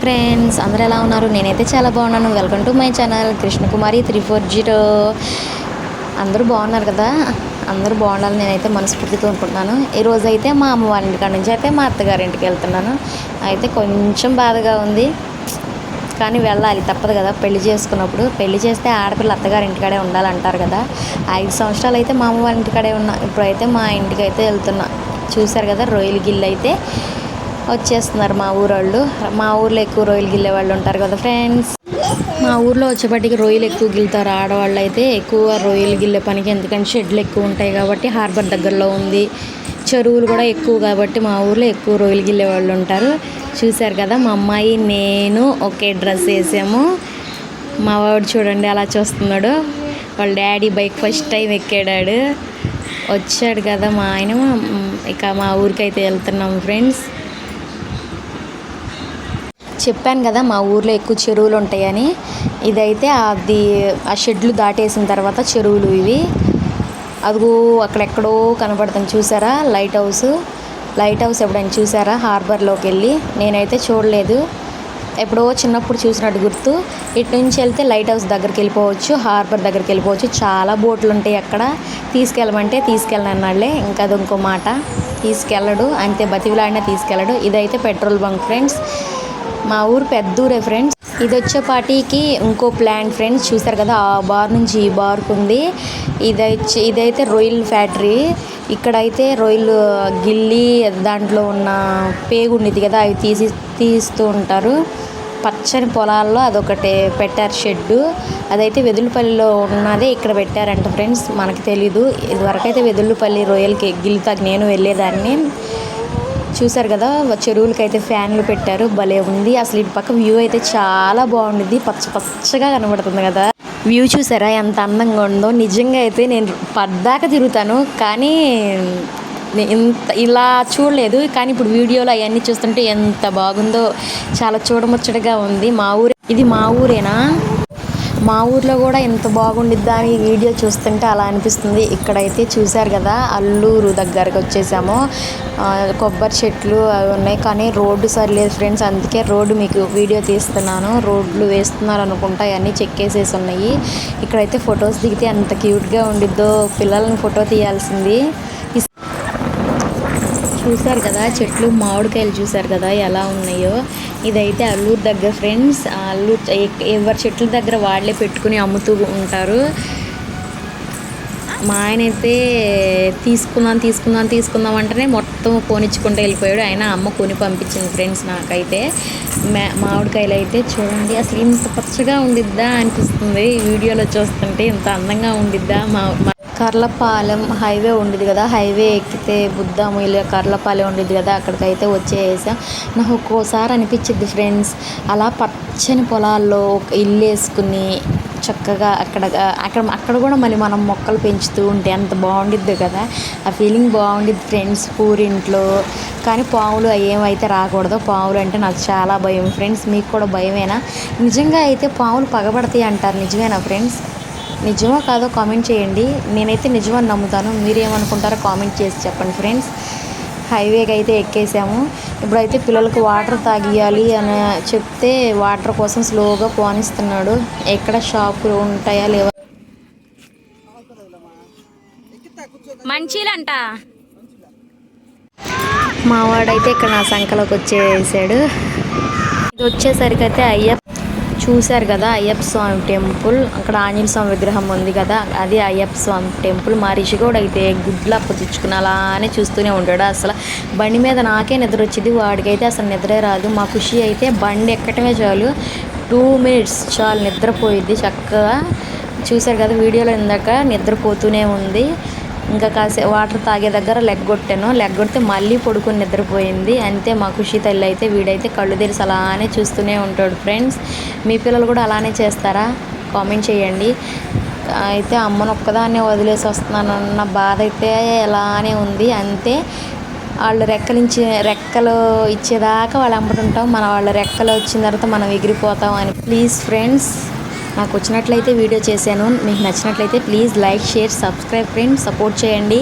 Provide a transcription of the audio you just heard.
Friends అందరూ ఎలా ఉన్నారు? నేనైతే చాలా బాగున్నాను. Welcome to my channel Krishnakumari three four zero అందరూ బాగున్నారు కదా? అందరూ బాగుండాలని నేనైతే మనస్ఫూర్తితో అనుకుంటున్నాను ఈరోజు అయితే మా అమ్మ వాళ్ళ ఇంటికాడ నుంచి అయితే మా అత్తగారింటికి వెళ్తున్నాను. అయితే కొంచెం బాధగా ఉంది. కానీ వెళ్ళాలి. తప్పదు కదా పెళ్ళి చేసుకున్నప్పుడు. పెళ్ళి చేస్తే ఆడపిల్ల అత్తగారి ఇంటికాడే ఉండాలంటారు కదా. ఐదు సంవత్సరాలు అయితే మా అమ్మ వాళ్ళ ఇంటికాడే ఉన్నా. ఇప్పుడైతే మా ఇంటికి అయితే వెళ్తున్నా. చూశారు కదా? రొయ్యల గిల్లు అయితే. వచ్చేస్తున్నారు మా ఊరోళ్ళు. మా ఊర్లో ఎక్కువ రొయ్యలు గిల్లే వాళ్ళు ఉంటారు కదా ఫ్రెండ్స్. మా ఊర్లో వచ్చేపటికి రొయ్యలు ఎక్కువ గిల్తారు ఆడవాళ్ళు అయితే ఎక్కువ రొయ్యలు గిల్లే పనికి. ఎందుకంటే షెడ్లు ఎక్కువ ఉంటాయి కాబట్టి హార్బర్ దగ్గరలో ఉంది. చెరువులు కూడా ఎక్కువ కాబట్టి మా ఊర్లో ఎక్కువ రొయ్యలు గిల్లే వాళ్ళు ఉంటారు. చూశారు కదా మా అమ్మాయి నేను ఒకే డ్రెస్ వేసాము. మా వాడు చూడండి అలా చూస్తున్నాడు. వాళ్ళ డాడీ బైక్ ఫస్ట్ టైం ఎక్కాడాడు. వచ్చాడు కదా మా ఆయన. ఇక మా ఊరికైతే వెళ్తున్నాం ఫ్రెండ్స్. చెప్పాను కదా మా ఊర్లో ఎక్కువ చెరువులు ఉంటాయని. ఇదైతే అది ఆ షెడ్లు దాటేసిన తర్వాత చెరువులు ఇవి. అదిగో అక్కడెక్కడో కనబడుతుంది చూసారా? Light house. లైట్ హౌస్ ఎప్పుడైనా చూసారా? హార్బర్లోకి వెళ్ళి. నేనైతే చూడలేదు. ఎప్పుడో చిన్నప్పుడు చూసినట్టు గుర్తు. ఇటు నుంచి వెళ్తే లైట్ హౌస్ దగ్గరికి వెళ్ళిపోవచ్చు హార్బర్ దగ్గరికి వెళ్ళిపోవచ్చు. చాలా బోట్లు ఉంటాయి అక్కడ. తీసుకెళ్ళమంటే తీసుకెళ్ళనన్నాళ్ళే. ఇంకా అది ఇంకో మాట. తీసుకెళ్ళడు అంతే బతివిలాడినా తీసుకెళ్ళడు. ఇదైతే పెట్రోల్ బంక్ ఫ్రెండ్స్. మా ఊరు పెద్ద ఊరే ఫ్రెండ్స్ ఇది వచ్చేపాటికి ఇంకో ప్లాంట్ ఫ్రెండ్స్ చూసారు కదా ఆ బార్ నుంచి ఈ బార్కు ఉంది. ఇదైతే ఇదైతే రొయ్యల ఫ్యాక్టరీ. ఇక్కడైతే రొయ్యలు గిల్లి దాంట్లో ఉన్న పేగు ఉండేది కదా అవి తీసి తీస్తూ ఉంటారు. పచ్చని పొలాల్లో అదొకటి పెట్టారు షెడ్డు. అదైతే వెదులుపల్లిలో ఉన్నదే ఇక్కడ పెట్టారంట ఫ్రెండ్స్ మనకు తెలీదు. ఇదివరకైతే వెదులుపల్లి రొయ్యలకి గిల్లుతాకి నేను వెళ్ళేదాన్ని. చూసారు కదా చెరువులకి అయితే ఫ్యాన్లు పెట్టారు భలే ఉంది. అసలు ఇటు పక్క వ్యూ అయితే చాలా బాగుంది పచ్చ పచ్చగా కనబడుతుంది కదా. వ్యూ చూసారా ఎంత అందంగా ఉందో. నిజంగా అయితే నేను పద్దాక తిరుగుతాను కానీ ఇంత ఇలా చూడలేదు. కానీ ఇప్పుడు వీడియోలో అవన్నీ చూస్తుంటే ఎంత బాగుందో. చాలా చూడముచ్చటగా ఉంది. మా ఊరే ఇది మా ఊరేనా? మా ఊర్లో కూడా ఎంత బాగుండిద్దా అని వీడియో చూస్తుంటే అలా అనిపిస్తుంది. ఇక్కడైతే చూశారు కదా అల్లూరు దగ్గరకు వచ్చేసాము. కొబ్బరి చెట్లు అవి ఉన్నాయి కానీ రోడ్డు సరిలేదు ఫ్రెండ్స్. అందుకే రోడ్డు మీకు వీడియో తీస్తున్నాను. రోడ్లు వేస్తున్నారు అనుకుంటా అవన్నీ చెక్కేసేసి ఉన్నాయి. ఇక్కడైతే ఫొటోస్ దిగితే ఎంత క్యూట్గా ఉండిద్దో పిల్లలను ఫోటో తీయాల్సింది. చూశారు కదా చెట్లు మామిడికాయలు చూశారు కదా ఎలా ఉన్నాయో. ఇదైతే అల్లూరు దగ్గర ఫ్రెండ్స్ అల్లూరు ఎవరి చెట్ల దగ్గర వాళ్ళే పెట్టుకుని అమ్ముతూ ఉంటారు. మా ఆయన అయితే తీసుకుందాం తీసుకుందాం తీసుకుందాం అంటేనే మొత్తం కొనిచ్చుకుంటూ వెళ్ళిపోయాడు. ఆయన అమ్మ కొని పంపించింది ఫ్రెండ్స్ నాకైతే. మా మామిడికాయలు అయితే చూడండి అసలు ఇంత పచ్చగా ఉండిద్దా అనిపిస్తుంది. వీడియోలో చూస్తుంటే ఇంత అందంగా ఉండిద్దా మా- కర్లపాలెం హైవే ఉండేది కదా. హైవే ఎక్కితే బుద్ధములు కర్లపాలెం ఉండేది కదా. అక్కడికైతే వచ్చేసాం. నాకు ఒక్కోసారి అనిపించింది ఫ్రెండ్స్ అలా పచ్చని పొలాల్లో ఒక ఇల్లు వేసుకుని చక్కగా అక్కడ అక్కడ అక్కడ కూడా మళ్ళీ మనం మొక్కలు పెంచుతూ ఉంటే అంత బాగుండిద్ది కదా. ఆ ఫీలింగ్ బాగుండిద్ది ఫ్రెండ్స్ పూరింట్లో కానీ పాములు ఏమైతే రాకూడదు పాములు అంటే నాకు చాలా భయం. ఫ్రెండ్స్ మీకు కూడా భయమేనా? నిజంగా అయితే పాములు పగబడతాయి అంటారు. నిజమేనా ఫ్రెండ్స్? నిజమో కాదో కామెంట్ చేయండి. నేనైతే నిజమని నమ్ముతాను. మీరేమనుకుంటారో కామెంట్ చేసి చెప్పండి ఫ్రెండ్స్. హైవేకి అయితే ఎక్కేసాము. ఇప్పుడైతే పిల్లలకు వాటర్ తాగియాలి అని చెప్తే వాటర్ కోసం స్లోగా పోనిస్తున్నాడు. ఎక్కడ షాపులు ఉంటాయా లేవా? మంచిలంట. మా వాడైతే ఇక్కడ నా సంఖలోకి వచ్చేసాడు. ఇది వచ్చేసరికి అయితే అయ్యప్ప చూశారు కదా అయ్యప్ప స్వామి టెంపుల్. అక్కడ ఆంజనేయ స్వామి విగ్రహం ఉంది కదా అది అయ్యప్ప స్వామి టెంపుల్. మా రిషి కూడా అయితే గుడ్లా పొద్దుచ్చుకుని అలానే చూస్తూనే ఉంటాడు. అసలు బండి మీద నాకే నిద్ర వచ్చింది. వాడికైతే అసలు నిద్రే రాదు. మా ఖుషి అయితే బండి ఎక్కటమే చాలు. టూ మినిట్స్ చాలు నిద్రపోయిద్ది చక్కగా. చూశారు కదా వీడియోలో ఇందాక నిద్రపోతూనే ఉంది. ఇంకా కాసే వాటర్ తాగే దగ్గర లెగ్ కొట్టాను. లెగ్ కొడితే మళ్ళీ పడుకుని నిద్రపోయింది. అంతే మా ఖుషి తల్లి అయితే వీడైతే కళ్ళు తెరిసి అలానే చూస్తూనే ఉంటాడు ఫ్రెండ్స్. మీ పిల్లలు కూడా అలానే చేస్తారా? కామెంట్ చేయండి. అయితే అమ్మను ఒక్కదాన్నే వదిలేసి వస్తున్నానన్న బాధ అయితే అలానే ఉంది. అంతే వాళ్ళు రెక్కలించి రెక్కలు ఇచ్చేదాకా వాళ్ళు అమ్ముతుంటాం మన వాళ్ళ రెక్కలు వచ్చిన తర్వాత మనం ఎగిరిపోతాం అని. Please friends. నాకు వచ్చినట్లయితే వీడియో చేశాను. మీకు నచ్చినట్లయితే please like share subscribe friend support చేయండి.